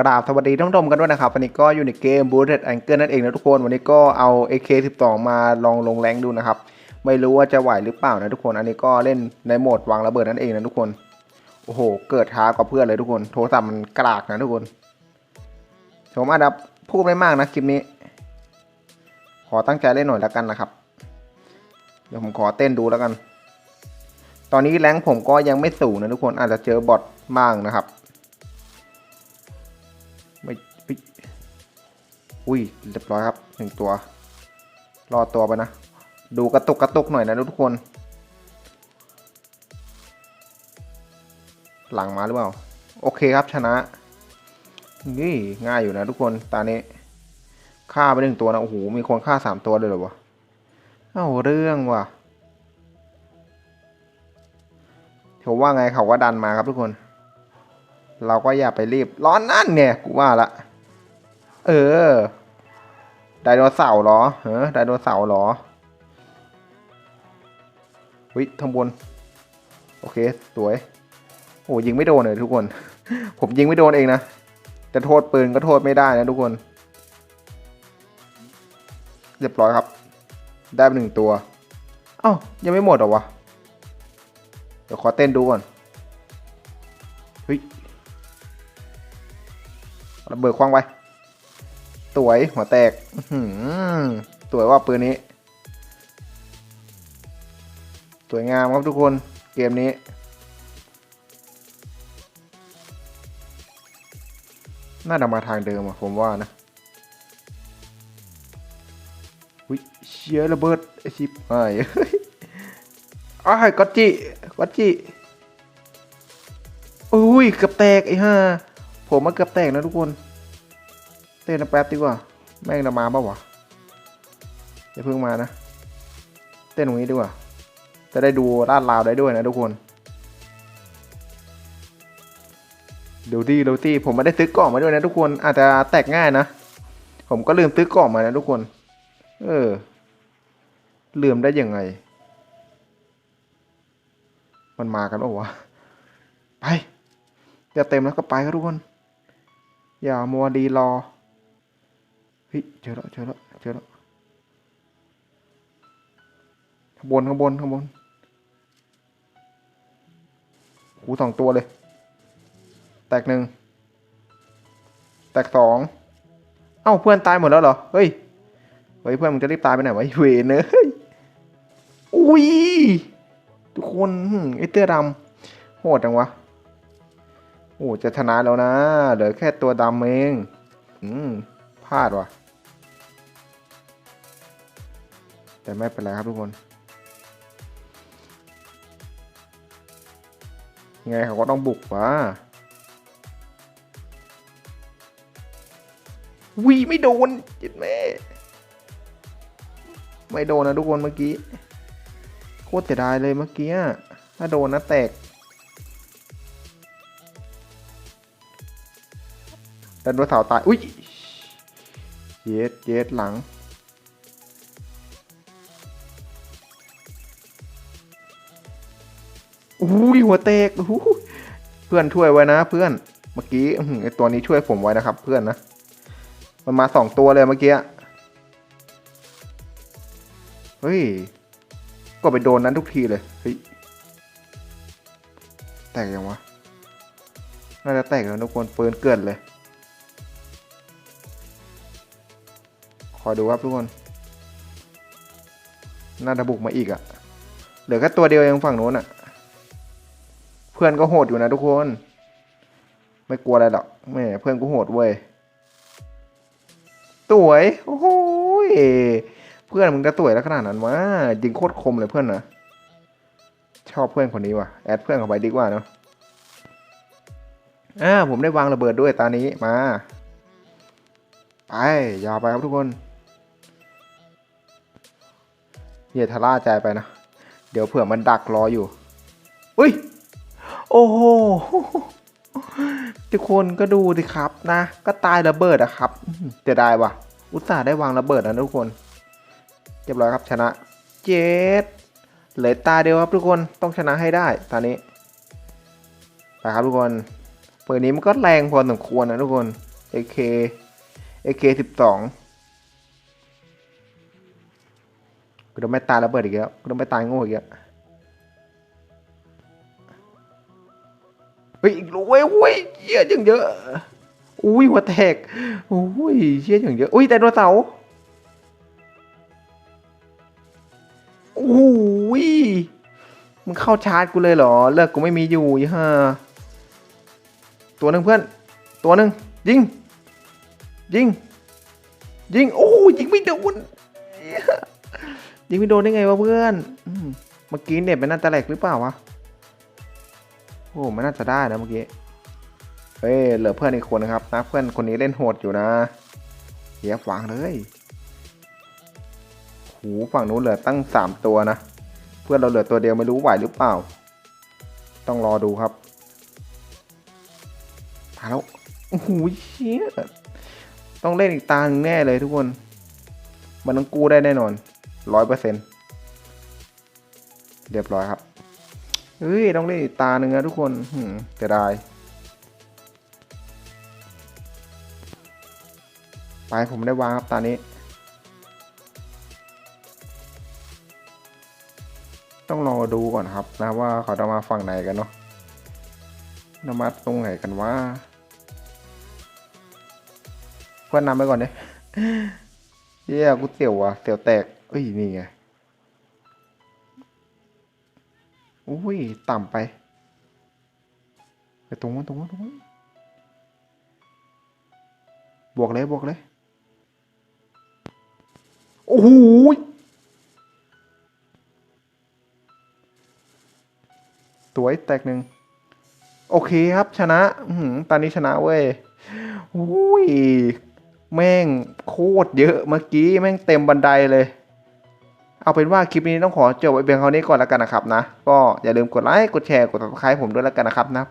กราบสวัสดีท่านผู้ชมกันด้วยนะครับ วันนี้ก็อยู่ในเกม b o o t e d Angle นั่นเองนะทุกคน วันนี้ก็เอา AK12 มาลองลงแรงดูนะครับ ไม่รู้ว่าจะไหวหรือเปล่านะทุกคน อันนี้ก็เล่นในโหมดวางระเบิดนั่นเองนะทุกคน โอ้โห เกิดท้ากว่าเพื่อนเลยทุกคน โทรศัพท์มันกรากนะทุกคน ผมอาจจะพูดไม่มากนะคลิปนี้ ขอตั้งใจเล่นหน่อยแล้วกันนะครับ เดี๋ยวผมขอเต้นดูแล้วกัน ตอนนี้แรงผมก็ยังไม่สูงนะทุกคน อาจจะเจอบอทบ้างนะครับ อุ้ยเรียบร้อยครับหนึ่งตัว รอตัวไปนะ ดูกระตุกกระตุกหน่อยนะทุกคน หลังมาหรือเปล่า โอเคครับชนะ นี่ง่ายอยู่นะทุกคนตานี้ฆ่าไปหนึ่งตัวนะ โอ้โห มีคนฆ่าสามตัวเลยเหรอวะ เอาเรื่องว่ะเขาว่าไงเขาก็ดันมาครับทุกคน เราก็อย่าไปรีบ ร้อนนั่นเนี่ย กูว่าละ เออ ไดโนเสาร์เหรอเออไดโนเสาร์เหรอวิทางบน โอเค สวย โอ้ยิงไม่โดนเลยทุกคน ผมยิงไม่โดนเองนะ จะโทษปืนก็โทษไม่ได้นะทุกคน เรียบร้อยครับ ได้ไปหนึ่งตัว เอ้า ยังไม่หมดหรอวะ เดี๋ยวขอเต้นดูก่อนเฮ้ยระเบิดคว้างไว้ สวยหัวแตกสวยว่าปืนนี้ สวยงามครับทุกคนเกมนี้ น่าจะมาทางเดิมอะผมว่านะวิเชียระเบิดไอชิบไอ้เฮ้ยอ้ายก็จิก็จิอุ้ยเกือบแตกไอ้ห่าผมมาเกือบแตกนะทุกคน เต้นแป๊บดีกว่า แม่งจะมาปะวะอย่าเพิ่งมานะเต้นตรงนี้ดีกว่า จะได้ดูลาดราวได้ด้วยนะทุกคนเดี๋ยวดีเดี๋ยวดีผมไม่ได้ซื้อกล่องมาด้วยนะทุกคนอาจจะแตกง่ายนะ ผมก็ลืมซื้อกล่องมานะทุกคน เออ ลืมได้ยังไง มันมากันปะวะ ไปจะเต็มแล้วก็ไปครับทุกคน อย่ามัวดีรอ เฮ้ยเจอแล้วเจอแล้วเจอแล้วข้างบนข้างบนข้างบนหูสองตัวเลย แตกหนึ่งแตกสองเอ้าเพื่อนตายหมดแล้วเหรอ เฮ้ย เฮ้ยเพื่อนมึงจะรีบตายไปไหนวะไอ้เวรเนยอุ้ยทุกคนไอ้เตื้อดำโหดจังวะโอ้จะชนะแล้วนะ เหลือแค่ตัวดำเอง อืม พลาดว่ะ แต่ไม่เป็นไรครับทุกคนยังไงเขาก็ต้องบุกว่ะวีไม่โดนจิตแม่ ไม่โดนนะทุกคนเมื่อกี้ โคตรเสียดายเลยเมื่อกี้ ถ้าโดนนะแตกดันโดนเสาตาย อุ้ย เย็ดเย็ดหลัง อุ้ยหัวแตกอู้หูเพื่อนช่วยไว้นะเพื่อน เมื่อกี้ไอตัวนี้ช่วยผมไว้นะครับ เพื่อนนะ มันมาสองตัวเลยเมื่อกี้ เฮ้ย ก็ไปโดนนั้นทุกทีเลย เฮ้ย แตกยังวะ น่าจะแตกแล้วทุกคนปืนเกินเลย อยดูครับทุกคน น่าจะบุกมาอีกอะ่ะ เหลือแค่ตัวเดียวเองฝั่งโน้นอะ่ะ เพื่อนก็โหดอยู่นะทุกคน ไม่กลัวอะไรหรอกแม่เพื่อนก็โหดเว้ยสวย โอ้โหเพื่อนมึงจะสวยแล้วขนาดนั้นวะยิงโคตรคมเลยเพื่อนนะชอบเพื่อนคนนี้ว่ะ แอดเพื่อนเข้าไปดีกว่าเนาะอ่าผมได้วางระเบิดด้วยตานี้มา ไปยาวไปครับทุกคน อย่าทาร่าใจไปนะ เดี๋ยวเผื่อมันดักรออยู่ อุ้ย โอ้โห ทุกคนก็ดูสิครับนะ ก็ตายระเบิดอะครับจะได้วะอุตส่าห์ได้วางระเบิดนะทุกคนเรียบร้อยครับชนะ เจ็ดเหลือตาเดียวครับทุกคนต้องชนะให้ได้ตอนนี้ไปครับทุกคนเปิดนี้มันก็แรงพอสมควรนะทุกคน AK AK อง กูต้องไม่ตายระเบิดอีกแล้วกูต้องไม่ตายโง่อีกแล้วเฮ้ยอีกลูกเว้ยเว้ยเหี้ยอะจังเยอะอุ้ยหัวแตกอุ้ยเชี่ยอย่างเยอะอุ้ยไดโนเสาร์อุ้ยมึงเข้าชาร์จกูเลยเหรอเลิกกูไม่มีอยู่ยี่ห้าตัวหนึ่งเพื่อน ตัวหนึ่งยิงยิงยิงโอ้ยิงไม่โดนเหี้ ยิงไม่โดนได้ไงวะเพื่อนอืมเมื่อกี้เน็ตมันน่าจะแหลกหรือเปล่าวะโอ้ไม่น่าจะได้นะเมื่อกี้เฮ้ยเหลือเพื่อนอีกคนนะครับนะเพื่อนคนนี้เล่นโหดอยู่นะเฮียฝังเลยหูฝั่งนู้นเหลือตั้งสามตัวนะเพื่อนเราเหลือตัวเดียวไม่รู้ไหวหรือเปล่า ต้องรอดูครับมาแล้วโอ้โหเชี่ยต้องเล่นอีกตาหนึ่งแน่เลยทุกคน มันต้องกู้ได้แน่นอน ร้อยเปอร์เซ็นต์เรียบร้อยครับเฮ้ย ต้องเล่นตาหนึ่งนะทุกคนหืมจะได้ ไปผมได้วางครับตอนนี้ ต้องรอดูก่อนครับนะว่าเขาจะมาฝั่งไหนกันเนาะนมาตรงไหนกันว่า เพื่อนนำไปก่อนดิเย้ยกูเสียวว่ะเสียวแตก เอ้ย นี่ไง อุ้ย ต่ำไป ไปตรงนั้นตรงนั้นตรงนั้นบวกเลยบวกเลย โอ้โหสวยแตกหนึ่ง โอเคครับชนะตอนนี้ชนะเว้ยอุ้ย แม่งโคตรเยอะเมื่อกี้ แม่งเต็มบันไดเลย เอาเป็นว่าคลิปนี้ต้องขอจบไว้เพียงเท่านี้ก่อนแล้วกันนะครับนะ ก็อย่าลืมกดไลค์ กดแชร์ กด subscribe ผมด้วยแล้วกันนะครับนะ